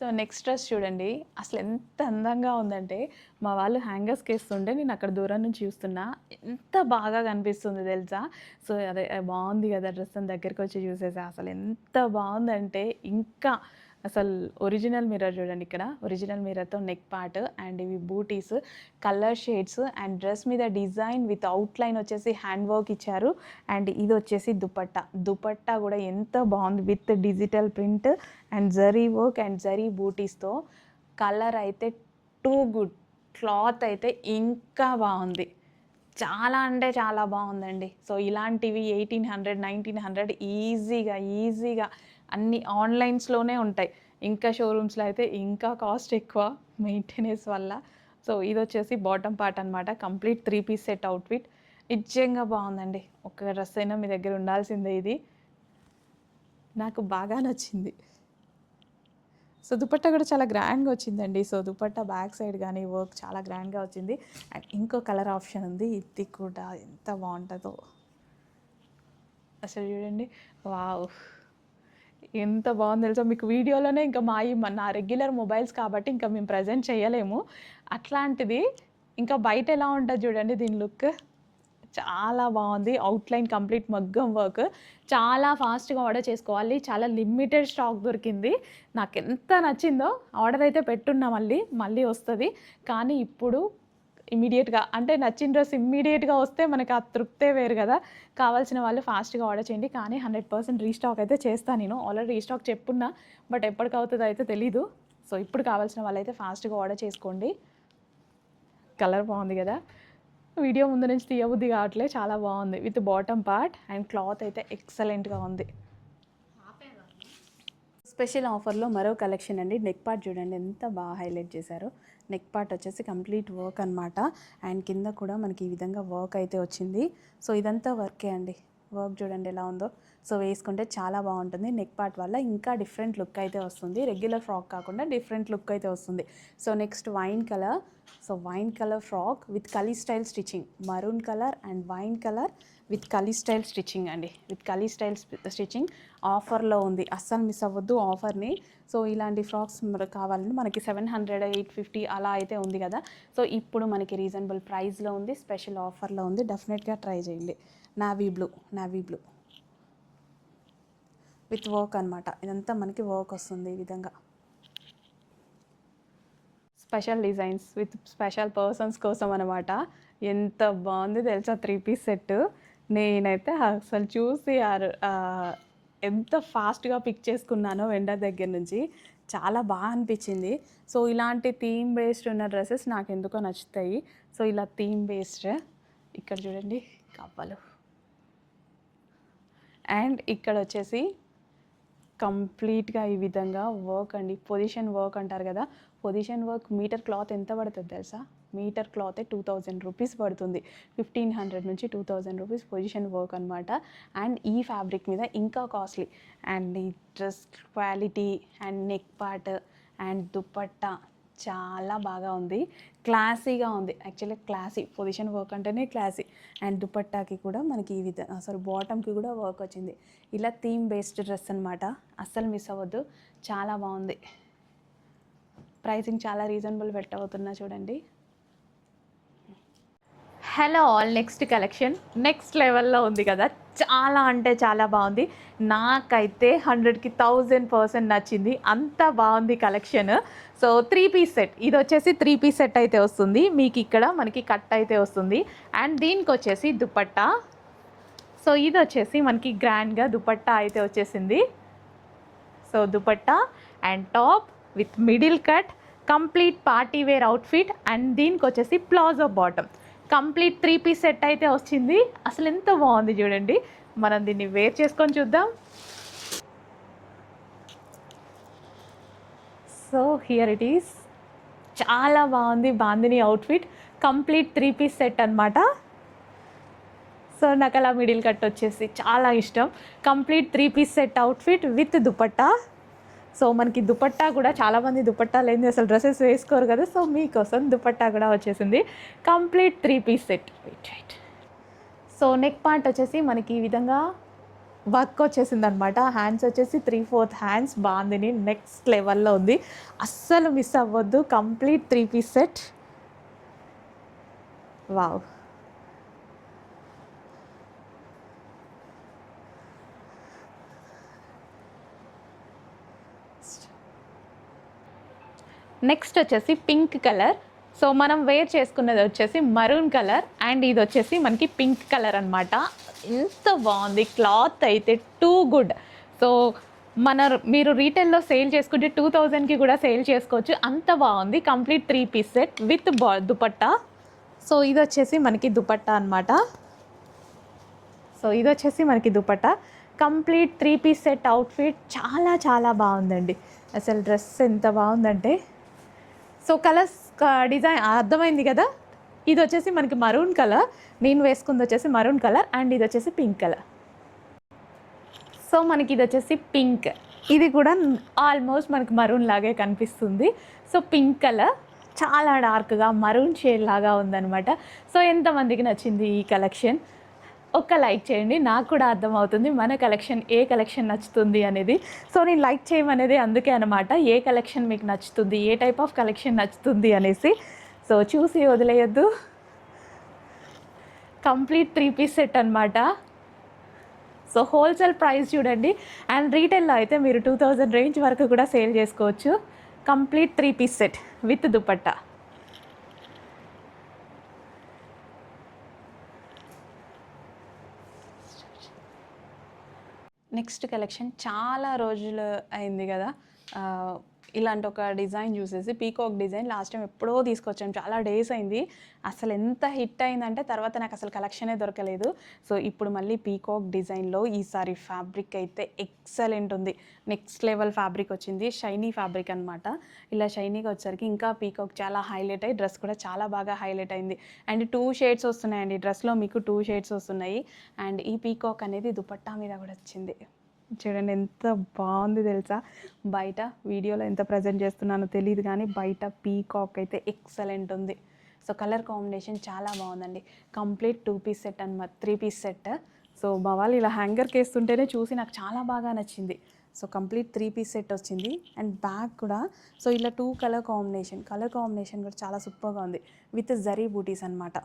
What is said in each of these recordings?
So next dress చూడండి. అసలు ఎంత అందంగా ఉందంటే మా వాళ్ళు హ్యాంగర్స్కి వేస్తుంటే నేను అక్కడ దూరం నుంచి చూస్తున్నా ఎంత బాగా కనిపిస్తుంది తెలుసా? సో అదే బాగుంది కదా డ్రెస్ అని దగ్గరికి వచ్చి చూసేసా. అసలు ఎంత బాగుందంటే ఇంకా అసలు ఒరిజినల్ మిర్రర్ చూడండి ఇక్కడ. ఒరిజినల్ మిర్రర్తో నెక్ పార్ట్ అండ్ ఇవి బూటీస్ కలర్ షేడ్స్ అండ్ డ్రెస్ మీద డిజైన్ విత్ అవుట్లైన్ వచ్చేసి హ్యాండ్ వర్క్ ఇచ్చారు. అండ్ ఇది వచ్చేసి దుపట్టా. దుపట్టా కూడా ఎంత బాగుంది. With digital print and zari work and zari బూటీస్తో colour అయితే టూ గుడ్ క్లాత్ అయితే ఇంకా బాగుంది. చాలా అంటే చాలా బాగుందండి. సో ఇలాంటివి ఎయిటీన్ హండ్రెడ్ నైన్టీన్ హండ్రెడ్ ఈజీగా ఈజీగా అన్ని ఆన్లైన్స్లోనే ఉంటాయి. ఇంకా షోరూమ్స్లో అయితే ఇంకా కాస్ట్ ఎక్కువ మెయింటెనెన్స్ వల్ల. సో ఇది వచ్చేసి బాటమ్ పార్ట్ అనమాట complete three piece set outfit నిజంగా బాగుందండి. ఒక డ్రెస్ అయినా మీ దగ్గర ఉండాల్సిందే ఇది. నాకు బాగా నచ్చింది. సో దుపట్టా కూడా చాలా గ్రాండ్గా వచ్చిందండి. సో దుపట్టా బ్యాక్ సైడ్ కానీ వర్క్ చాలా గ్రాండ్గా వచ్చింది. అండ్ ఇంకో కలర్ ఆప్షన్ ఉంది. ఇది కూడా ఎంత బాగుంటుందో. అసలు చూడండి. వావ్. ఎంత బాగుంది తెలుసా? మీకు వీడియోలోనే ఇంకా మా ఈ నా రెగ్యులర్ మొబైల్స్ కాబట్టి ఇంకా మేము ప్రజెంట్ చేయలేము. అట్లాంటిది ఇంకా బయట ఎలా ఉంటుంది చూడండి దీని లుక్ చాలా బాగుంది. అవుట్లైన్ కంప్లీట్ మగ్గం వర్క్ చాలా ఫాస్ట్గా ఆర్డర్ చేసుకోవాలి. చాలా లిమిటెడ్ స్టాక్ దొరికింది. నాకు ఎంత నచ్చిందో ఆర్డర్ అయితే పెట్టున్నా మళ్ళీ. మళ్ళీ వస్తుంది. కానీ ఇప్పుడు ఇమీడియట్గా అంటే నచ్చిన డ్రెస్ ఇమ్మీడియట్గా వస్తే మనకి ఆ తృప్తే వేరు కదా. కావాల్సిన వాళ్ళు ఫాస్ట్గా ఆర్డర్ చేయండి. కానీ హండ్రెడ్ పర్సెంట్ రీస్టాక్ అయితే చేస్తాను నేను. ఆల్రెడీ రీస్టాక్ చెప్పున్నా బట్ ఎప్పటికి అవుతుందో అయితే తెలీదు. సో ఇప్పుడు కావాల్సిన వాళ్ళైతే ఫాస్ట్గా ఆర్డర్ చేసుకోండి. కలర్ బాగుంది కదా. వీడియో ముందు నుంచి తీయబుద్ధి కావట్లే. చాలా బాగుంది. With bottom part and cloth అయితే ఎక్సలెంట్గా ఉంది. స్పెషల్ ఆఫర్లో మరో కలెక్షన్ అండి. నెక్ పార్ట్ చూడండి. ఎంత బాగా హైలైట్ చేశారు. నెక్ పార్ట్ వచ్చేసి కంప్లీట్ వర్క్ అనమాట అండ్ కింద కూడా మనకి ఈ విధంగా వర్క్ అయితే వచ్చింది. సో ఇదంతా వర్కే అండి? వర్క్ చూడండి ఎలా ఉందో. సో వేసుకుంటే చాలా బాగుంటుంది. నెక్ పార్ట్ వల్ల ఇంకా డిఫరెంట్ లుక్ అయితే వస్తుంది. రెగ్యులర్ ఫ్రాక్ కాకుండా డిఫరెంట్ లుక్ అయితే వస్తుంది. So next wine colour. So wine colour frock with kali style stitching. Maroon colour and wine colour with kali style stitching అండి. విత్ కలీ స్టైల్ స్టిచ్చింగ్ ఆఫర్లో ఉంది. అస్సలు మిస్ అవ్వద్దు ఆఫర్ని. సో ఇలాంటి ఫ్రాక్స్ కావాలంటే మనకి సెవెన్ హండ్రెడ్ ఎయిట్ ఫిఫ్టీ అలా అయితే ఉంది కదా. సో ఇప్పుడు మనకి రీజనబుల్ ప్రైస్లో ఉంది. స్పెషల్ ఆఫర్లో ఉంది. డెఫినెట్గా ట్రై చేయండి. Navy blue navy blue. With work అనమాట ఇదంతా మనకి వర్క్ వస్తుంది ఈ విధంగా. Special designs with special persons కోసం అనమాట ఎంత బాగుంది తెలుసా త్రీ పీస్ సెట్. నేనైతే అసలు చూసి ఎంత ఫాస్ట్గా పిక్ చేసుకున్నానో వెండర్ దగ్గర నుంచి. చాలా బాగా అనిపించింది. సో ఇలాంటి థీమ్ బేస్డ్ ఉన్న డ్రెస్సెస్ నాకు ఎందుకో నచ్చుతాయి. సో ఇలా థీమ్ బేస్డ్. ఇక్కడ చూడండి కవ్వలు. అండ్ ఇక్కడ వచ్చేసి కంప్లీట్గా ఈ విధంగా వర్క్ అండి. పొజిషన్ వర్క్ అంటారు కదా పొజిషన్ వర్క్ మీటర్ క్లాత్ ఎంత పడుతుంది తెలుసా? మీటర్ క్లాతే టూ థౌజండ్ రూపీస్ పడుతుంది. ఫిఫ్టీన్ హండ్రెడ్ నుంచి two thousand rupees position work అనమాట అండ్ ఈ ఫ్యాబ్రిక్ మీద ఇంకా కాస్ట్లీ. అండ్ ఈ dress quality and neck part and dupatta చాలా బాగా ఉంది. క్లాసీగా ఉంది. యాక్చువల్లీ క్లాసీ పొజిషన్ వర్క్ అంటేనే క్లాసీ. అండ్ దుపట్టాకి కూడా మనకి ఈ విధంగా సారీ బాటమ్కి కూడా వర్క్ వచ్చింది. ఇలా థీమ్ బేస్డ్ డ్రెస్ అనమాట అస్సలు మిస్ అవ్వద్దు. చాలా బాగుంది. ప్రైసింగ్ చాలా రీజనబుల్ పెట్టబోతున్నా చూడండి. Hello all next collection next లెవెల్లో ఉంది కదా. చాలా అంటే చాలా బాగుంది. నాకైతే హండ్రెడ్కి థౌజండ్ పర్సెంట్ నచ్చింది. అంత బాగుంది collection so three piece set ఇది వచ్చేసి త్రీ పీస్ సెట్ అయితే వస్తుంది. మీకు ఇక్కడ మనకి కట్ అయితే వస్తుంది. అండ్ దీనికి వచ్చేసి దుపట్టా. సో ఇది వచ్చేసి మనకి గ్రాండ్గా దుపట్టా అయితే వచ్చేసింది. So dupatta. And top with middle cut complete party wear outfit and దీనికి వచ్చేసి palazzo bottom. Complete three piece set అయితే వచ్చింది. అసలు ఎంత బాగుంది చూడండి. మనం దీన్ని వేర్ చేసుకొని చూద్దాం. సో హియర్ ఇట్ ఈస్ చాలా బాగుంది bandhani outfit complete three piece set అనమాట సో నాకు అలా మిడిల్ కట్ వచ్చేసి చాలా ఇష్టం. Complete three piece set outfit with dupatta so మనకి దుపట్టా కూడా చాలామంది దుపట్టా లేని అసలు డ్రెస్సెస్ వేసుకోరు కదా సో మీకోసం దుపట్టా కూడా వచ్చేసింది. Complete three piece set. Wait wait so neck part వచ్చేసి మనకి ఈ విధంగా వర్క్ వచ్చేసింది అనమాట హ్యాండ్స్ వచ్చేసి త్రీ ఫోర్త్ హ్యాండ్స్ బాగుంది నెక్స్ట్ లెవెల్లో ఉంది. అస్సలు మిస్ అవ్వద్దు. Complete three piece set wow next వచ్చేసి పింక్ కలర్ సో మనం వేర్ చేసుకున్నది వచ్చేసి మరూన్ కలర్ అండ్ ఇది వచ్చేసి మనకి పింక్ కలర్ అనమాట ఎంత బాగుంది. క్లాత్ అయితే టూ గుడ్ సో మన మీరు రీటైల్లో సేల్ చేసుకుంటే టూ థౌజండ్కి కూడా సేల్ చేసుకోవచ్చు. అంత బాగుంది. Complete three piece set with బా దుపట్టా. సో ఇది వచ్చేసి మనకి దుపట్టా అనమాట సో ఇది వచ్చేసి మనకి dupatta. Complete three piece set outfit చాలా చాలా బాగుందండి. అసలు డ్రెస్ ఎంత బాగుందంటే సో కలర్స్ డిజైన్ అర్థమైంది కదా? ఇది వచ్చేసి మనకి మరూన్ కలర్ నేను వేసుకుంది వచ్చేసి మరూన్ కలర్ అండ్ ఇది వచ్చేసి పింక్ కలర్ సో మనకి ఇది వచ్చేసి పింక్ ఇది కూడా ఆల్మోస్ట్ మనకి మరూన్ లాగే కనిపిస్తుంది. సో పింక్ కలర్ చాలా డార్క్గా మరూన్ షేడ్ లాగా ఉందన్నమాట. సో ఎంతమందికి నచ్చింది ఈ కలెక్షన్ ఒక్క లైక్ చేయండి నాకు కూడా అర్థమవుతుంది మన కలెక్షన్ ఏ కలెక్షన్ నచ్చుతుంది అనేది. సో నేను లైక్ చేయమనేది అందుకే అనమాట ఏ కలెక్షన్ మీకు నచ్చుతుంది ఏ టైప్ ఆఫ్ కలెక్షన్ నచ్చుతుంది అనేసి. సో చూసి వదిలేయద్దు. కంప్లీట్ త్రీ పీస్ సెట్ అనమాట సో హోల్సేల్ ప్రైస్ చూడండి. అండ్ రీటైల్లో అయితే మీరు టూ థౌజండ్ రేంజ్ వరకు కూడా సేల్ చేసుకోవచ్చు. Complete three piece set with dupatta. Next collection చాలా రోజులు అయింది కదా. ఇలాంటి ఒక డిజైన్ చూసేసి పీకాక్ డిజైన్ లాస్ట్ టైం ఎప్పుడో తీసుకొచ్చాం. చాలా డేస్ అయింది. అసలు ఎంత హిట్ అయిందంటే తర్వాత నాకు అసలు కలెక్షనే దొరకలేదు. సో ఇప్పుడు మళ్ళీ పీకాక్ డిజైన్లో ఈసారి ఫ్యాబ్రిక్ అయితే ఎక్సలెంట్ ఉంది. నెక్స్ట్ లెవెల్ ఫ్యాబ్రిక్ వచ్చింది. షైనీ ఫ్యాబ్రిక్ అనమాట ఇలా షైనీగా వచ్చేసరికి ఇంకా పీకాక్ చాలా హైలైట్ అయ్యి డ్రెస్ కూడా చాలా బాగా హైలైట్ అయింది. అండ్ టూ షేడ్స్ వస్తున్నాయండి. డ్రెస్లో మీకు టూ షేడ్స్ వస్తున్నాయి. అండ్ ఈ పీకాక్ అనేది దుపట్టా మీద కూడా వచ్చింది. చూడండి ఎంత బాగుంది తెలుసా? బయట వీడియోలో ఎంత ప్రజెంట్ చేస్తున్నానో తెలియదు కానీ బయట పీకాక్ అయితే ఎక్సలెంట్ ఉంది. సో కలర్ కాంబినేషన్ చాలా బాగుందండి. కంప్లీట్ టూ పీస్ సెట్ అనమాట త్రీ పీస్ సెట్ సో మా వాళ్ళు ఇలా హ్యాంగర్కి వేస్తుంటేనే చూసి నాకు చాలా బాగా నచ్చింది. So complete three piece set వచ్చింది. అండ్ బ్యాగ్ కూడా సో ఇలా two colour combination colour combination కూడా చాలా సూపర్గా ఉంది. విత్ జరీ బూటీస్ అనమాట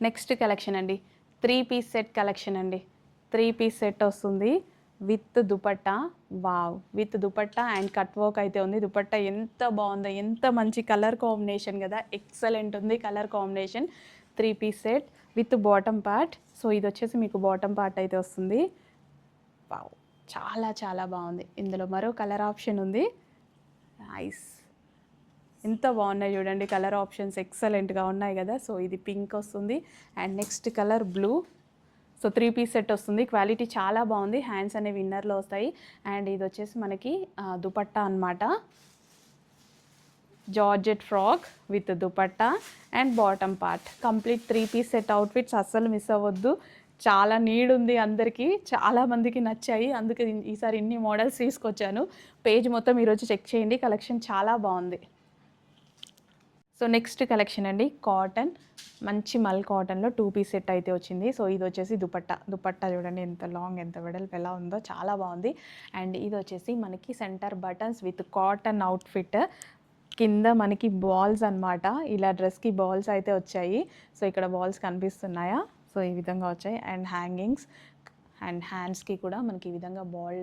నెక్స్ట్ కలెక్షన్ అండి. త్రీ పీస్ సెట్ కలెక్షన్ అండి. త్రీ పీస్ సెట్ వస్తుంది. With dupatta. Wow. With dupatta and cut work అయితే ఉంది. దుపట్టా ఎంత బాగుందో ఎంత మంచి కలర్ కాంబినేషన్ కదా. ఎక్సలెంట్ ఉంది colour combination. Three piece set with bottom part. So ఇది వచ్చేసి మీకు బాటమ్ పార్ట్ అయితే వస్తుంది. వావ్. చాలా చాలా బాగుంది. ఇందులో మరో కలర్ ఆప్షన్ ఉంది. నైస్. ఎంత బాగున్నాయి చూడండి. కలర్ ఆప్షన్స్ ఎక్సలెంట్గా ఉన్నాయి కదా. సో ఇది పింక్ వస్తుంది. And next colour blue. So three piece set వస్తుంది. క్వాలిటీ చాలా బాగుంది. హ్యాండ్స్ అనేవి ఇన్నర్లో వస్తాయి. అండ్ ఇది వచ్చేసి మనకి దుపట్టా అన్నమాట. Georgette frock with dupatta and bottom part. Complete three piece set outfits అస్సలు మిస్ అవ్వద్దు. చాలా నీడ్ ఉంది అందరికీ. చాలా మందికి నచ్చాయి. అందుకే ఈసారి ఇన్ని మోడల్స్ తీసుకొచ్చాను. పేజ్ మొత్తం ఈరోజు చెక్ చేయండి. కలెక్షన్ చాలా బాగుంది. సో నెక్స్ట్ కలెక్షన్ అండి కాటన్. మంచి మల్ కాటన్లో టూ పీస్ సెట్ అయితే వచ్చింది. సో ఇది వచ్చేసి దుపట్టా. దుపట్టా చూడండి ఎంత లాంగ్ ఎంత వెడల్పు ఎలా ఉందో చాలా బాగుంది. అండ్ ఇది వచ్చేసి మనకి centre buttons with cotton outfit. కింద మనకి బాల్స్ అన్నమాట. ఇలా డ్రెస్కి బాల్స్ అయితే వచ్చాయి. సో ఇక్కడ బాల్స్ కనిపిస్తున్నాయా? సో ఈ విధంగా వచ్చాయి. And hangings. అండ్ హ్యాండ్స్కి కూడా మనకి ఈ విధంగా బాల్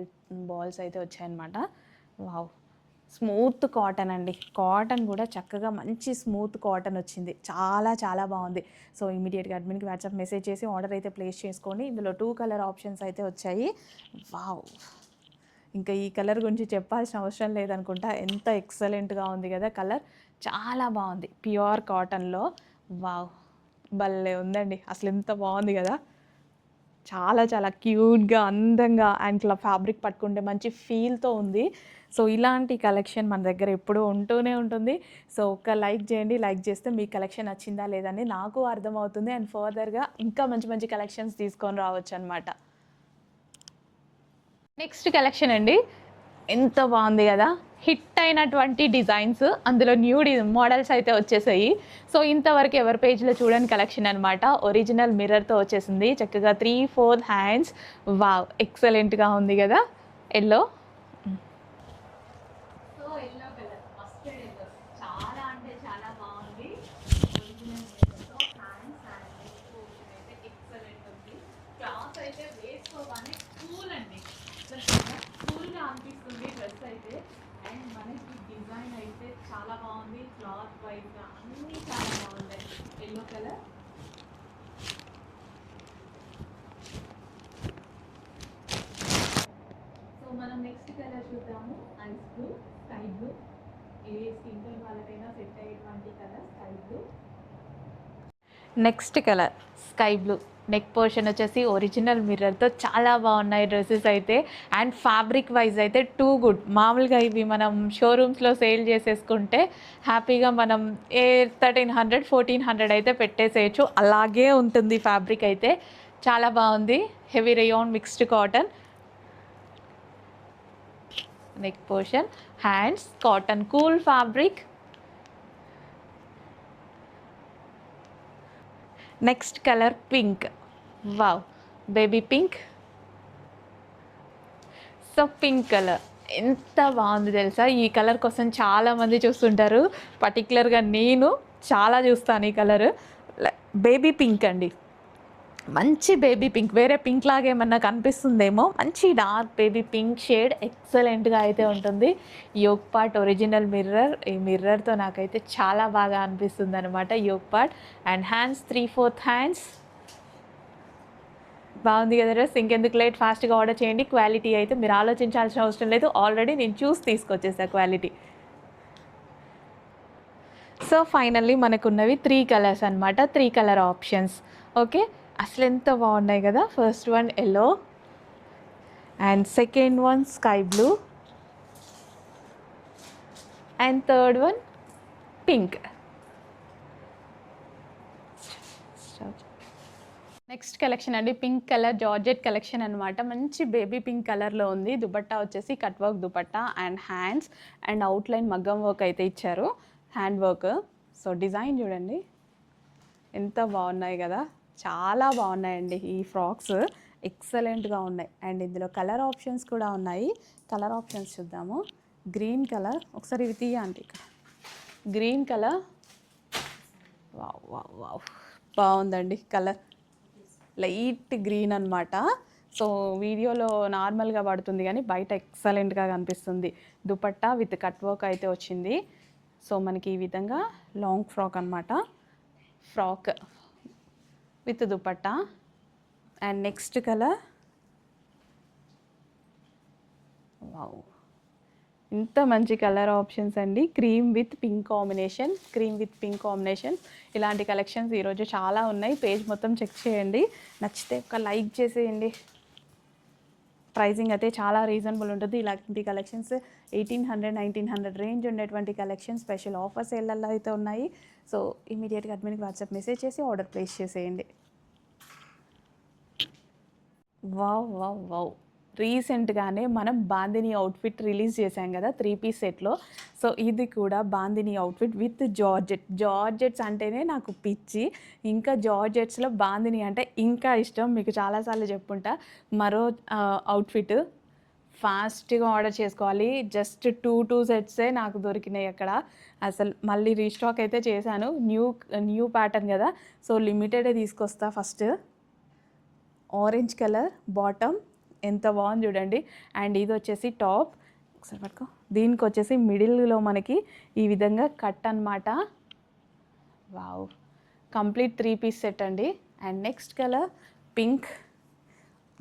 బాల్స్ అయితే వచ్చాయన్నమాట. వావ్! స్మూత్ కాటన్ అండి. కాటన్ కూడా చక్కగా మంచి స్మూత్ కాటన్ వచ్చింది. చాలా చాలా బాగుంది. సో ఇమీడియట్గా అడ్మిన్కి వాట్సాప్ మెసేజ్ చేసి ఆర్డర్ అయితే ప్లేస్ చేసుకోండి ఇందులో టూ కలర్ ఆప్షన్స్ అయితే వచ్చాయి. వావ్! ఇంకా ఈ కలర్ గురించి చెప్పాల్సిన అవసరం లేదనుకుంటా. ఎంత ఎక్సలెంట్గా ఉంది కదా కలర్. చాలా బాగుంది. ప్యూర్ కాటన్లో. వావ్! భలే ఉందండి. అసలు ఎంత బాగుంది కదా. చాలా చాలా క్యూట్గా అందంగా అండ్ ఇట్లా ఫ్యాబ్రిక్ పట్టుకుంటే మంచి ఫీల్తో ఉంది. సో ఇలాంటి కలెక్షన్ మన దగ్గర ఎప్పుడూ ఉంటూనే ఉంటుంది. సో ఒక్క లైక్ చేయండి లైక్ చేస్తే మీ కలెక్షన్ నచ్చిందా లేదని నాకు అర్థమవుతుంది. అండ్ ఫర్దర్గా ఇంకా మంచి మంచి కలెక్షన్స్ తీసుకొని రావచ్చు అనమాట నెక్స్ట్ కలెక్షన్ అండి. ఎంత బాగుంది కదా. హిట్ అయినటువంటి డిజైన్స్ అందులో న్యూ డి మోడల్స్ అయితే వచ్చేసాయి. సో ఇంతవరకు ఎవరి పేజ్లో చూడని కలెక్షన్ అనమాట ఒరిజినల్ మిర్రర్తో వచ్చేసింది. చక్కగా త్రీ ఫోర్ హ్యాండ్స్. వావ్! ఎక్సలెంట్గా ఉంది కదా. Yellow so yellow colour mustard yellow చాలా అంటే చాలా బాగుంది ఒరిజినల్ మిర్రర్తో హ్యాండ్స్ హ్యాండ్స్ అయితే ఎక్సలెంట్ ఉంది క్లాత్ అయితే వేసుకోగానే కూల్ అండి కూల్గా అనిపిస్తుంది డ్రెస్ అయితే. అండ్ మనకి డిజైన్ అయితే చాలా బాగుంది. క్లాత్ వైజ్గా అన్నీ చాలా బాగున్నాయి ఎల్లో కలర్ సో మనం నెక్స్ట్ కలర్ చూద్దాము. ఐస్ బ్లూ స్కై బ్లూ ఏ స్కిన్ టోన్ వాళ్ళకైనా సెట్ అయ్యేటువంటి colour sky blue next colour sky blue neck portion వచ్చేసి ఒరిజినల్ మిర్రర్తో చాలా బాగున్నాయి డ్రెస్సెస్ అయితే. అండ్ ఫ్యాబ్రిక్ వైజ్ అయితే టూ గుడ్ మామూలుగా ఇవి మనం షోరూమ్స్లో సేల్ చేసేసుకుంటే హ్యాపీగా మనం ఏ థర్టీన్ హండ్రెడ్ ఫోర్టీన్ హండ్రెడ్ అయితే పెట్టేసేయచ్చు. అలాగే ఉంటుంది ఫ్యాబ్రిక్ అయితే. చాలా బాగుంది. Heavy rayon mixed cotton neck portion hands cotton cool fabric next colour pink wow. Baby pink so pink colour ఎంత బాగుంది తెలుసా? ఈ కలర్ కోసం చాలామంది చూస్తుంటారు. పర్టికులర్గా నేను చాలా చూస్తాను ఈ కలర్ బేబీ పింక్ అండి. మంచి బేబీ పింక్ వేరే పింక్ లాగా ఏమన్నా కనిపిస్తుందేమో? మంచి డార్క్ బేబీ పింక్ షేడ్ ఎక్సలెంట్గా అయితే ఉంటుంది. యోగ్ పార్ట్ ఒరిజినల్ మిర్రర్ ఈ మిర్రర్తో నాకైతే చాలా బాగా అనిపిస్తుంది అనమాట yoke part and hands three fourth hands బాగుంది కదా డ్రెస్? ఇంకెందుకు లేట్? ఫాస్ట్గా ఆర్డర్ చేయండి. క్వాలిటీ అయితే మీరు ఆలోచించాల్సిన అవసరం లేదు. ఆల్రెడీ నేను చూసి తీసుకొచ్చేసా క్వాలిటీ. సో ఫైనల్లీ మనకున్నవి త్రీ కలర్స్ అనమాట త్రీ కలర్ ఆప్షన్స్. ఓకే? అసలు ఎంత బాగున్నాయి కదా? First one yellow. And second one sky blue. And third one pink. Next collection అండి పింక్ కలర్ జార్జెట్ కలెక్షన్ అనమాట మంచి బేబీ పింక్ కలర్లో ఉంది. దుపట్టా వచ్చేసి cut work dupatta and hands and outline మగ్గం వర్క్ అయితే ఇచ్చారు. Hand work. సో డిజైన్ చూడండి. ఎంత బాగున్నాయి కదా. చాలా బాగున్నాయండి ఈ ఫ్రాక్స్. ఎక్సలెంట్గా ఉన్నాయి. అండ్ ఇందులో కలర్ ఆప్షన్స్ కూడా ఉన్నాయి. కలర్ ఆప్షన్స్ చూద్దాము. Green colour. ఒకసారి ఇవి తీయండి ఇక్కడ. Green colour. Wow wow wow. బాగుందండి కలర్. లైట్ గ్రీన్ అనమాట సో వీడియోలో నార్మల్గా పడుతుంది కానీ బయట ఎక్సలెంట్గా కనిపిస్తుంది. దుపట్టా విత్ కట్ వర్క్ అయితే వచ్చింది. సో మనకి ఈ విధంగా లాంగ్ ఫ్రాక్ అనమాట frock with dupatta. And next colour. Wow. ఇంత మంచి కలర్ ఆప్షన్స్ అండి. Cream with pink combination cream with pink combination. ఇలాంటి కలెక్షన్స్ ఈరోజు చాలా ఉన్నాయి. పేజ్ మొత్తం చెక్ చేయండి. నచ్చితే ఒక లైక్ చేసేయండి. ప్రైజింగ్ అయితే చాలా రీజనబుల్ ఉంటుంది. ఇలాంటి collections eighteen hundred nineteen hundred range ఉండేటువంటి కలెక్షన్ స్పెషల్ ఆఫర్స్ ఏళ్ళల్లో అయితే ఉన్నాయి. సో ఇమీడియట్గా అడ్మిన్కి వాట్సాప్ మెసేజ్ చేసి ఆర్డర్ ప్లేస్ చేసేయండి. Wow wow wow. రీసెంట్గానే మనం బాందిని అవుట్ఫిట్ రిలీజ్ చేశాం కదా త్రీ పీస్ సెట్లో. సో ఇది కూడా bandhani outfit with georgette. Georgettes అంటేనే నాకు పిచ్చి. ఇంకా జార్జెట్స్లో బాందిని అంటే ఇంకా ఇష్టం. మీకు చాలాసార్లు చెప్పుంటా. మరో అవుట్ఫిట్ ఫాస్ట్గా ఆర్డర్ చేసుకోవాలి. జస్ట్ టూ టూ సెట్సే నాకు దొరికినాయి అక్కడ. అసలు మళ్ళీ రీస్టాక్ అయితే చేశాను. న్యూ న్యూ ప్యాటర్న్ కదా. సో లిమిటెడే తీసుకొస్తా ఫస్ట్. Orange colour bottom. ఎంత బాగుంది చూడండి. అండ్ ఇది వచ్చేసి టాప్. ఒకసారి పట్టుకో. దీనికి వచ్చేసి మిడిల్లో మనకి ఈ విధంగా కట్ అనమాట wow. Complete three piece set అండి. And next colour pink.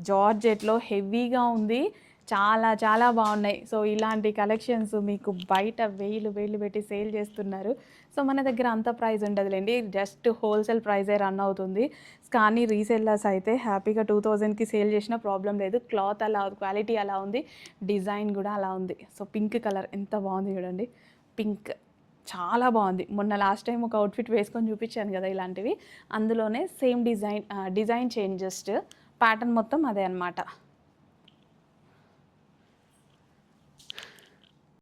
జార్జెట్లో హెవీగా ఉంది. చాలా చాలా బాగున్నాయి. సో ఇలాంటి కలెక్షన్స్ మీకు బయట వేలు వేలు పెట్టి సేల్ చేస్తున్నారు. సో మన దగ్గర అంత ప్రైస్ ఉండదులేండి. జస్ట్ హోల్సేల్ ప్రైజే రన్ అవుతుంది. కానీ రీసేల్లర్స్ అయితే హ్యాపీగా టూ థౌజండ్కి సేల్ చేసిన ప్రాబ్లం లేదు. క్లాత్ అలా క్వాలిటీ అలా ఉంది. డిజైన్ కూడా అలా ఉంది. సో పింక్ కలర్ ఎంత బాగుంది చూడండి. పింక్ చాలా బాగుంది. మొన్న లాస్ట్ టైం ఒక అవుట్ఫిట్ వేసుకొని చూపించాను కదా ఇలాంటివి. అందులోనే same design design change just pattern మొత్తం అదే అనమాట